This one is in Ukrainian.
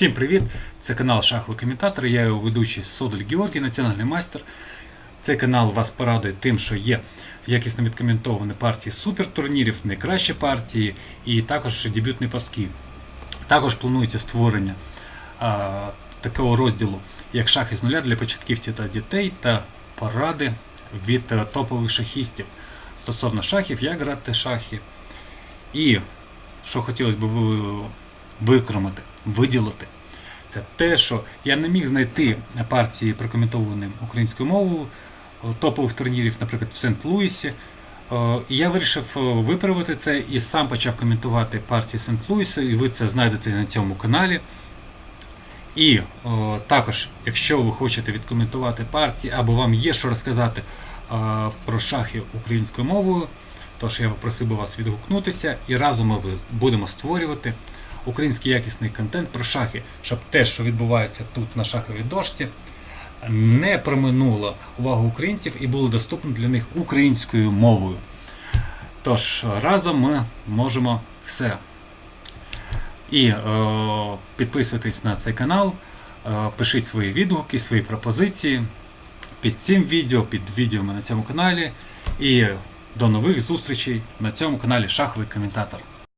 Всім привіт! Це канал Шаховий коментатор. Я його ведучий Содоль Георгій, національний майстер. Цей канал вас порадує тим, що є якісно відкоментовані партії супертурнірів, найкращі партії і також дебютні паски. Також планується створення а, такого розділу, як шахи з нуля для початківців та дітей та поради від е, топових шахістів стосовно шахів, як грати шахи. І що хотілося б ви- викремити, виділити, це те, що я не міг знайти партії, прокоментовані українською мовою е, топових турнірів, наприклад, в Сент-Луісі. Е, я вирішив е, виправити це і сам почав коментувати партії Сент-Луісу, і ви це знайдете на цьому каналі. І о, також, якщо ви хочете відкоментувати партії або вам є що розказати е, про шахи українською мовою, тож я просив би вас відгукнутися і разом ми будемо створювати український якісний контент про шахи, щоб те, що відбувається тут на шаховій дошці, не проминуло увагу українців і було доступно для них українською мовою. Тож разом ми можемо все. І е, підписуйтесь на цей канал, е, пишіть свої відгуки, свої пропозиції під цим відео, під відео на цьому каналі. І до нових зустрічей на цьому каналі Шаховий коментатор.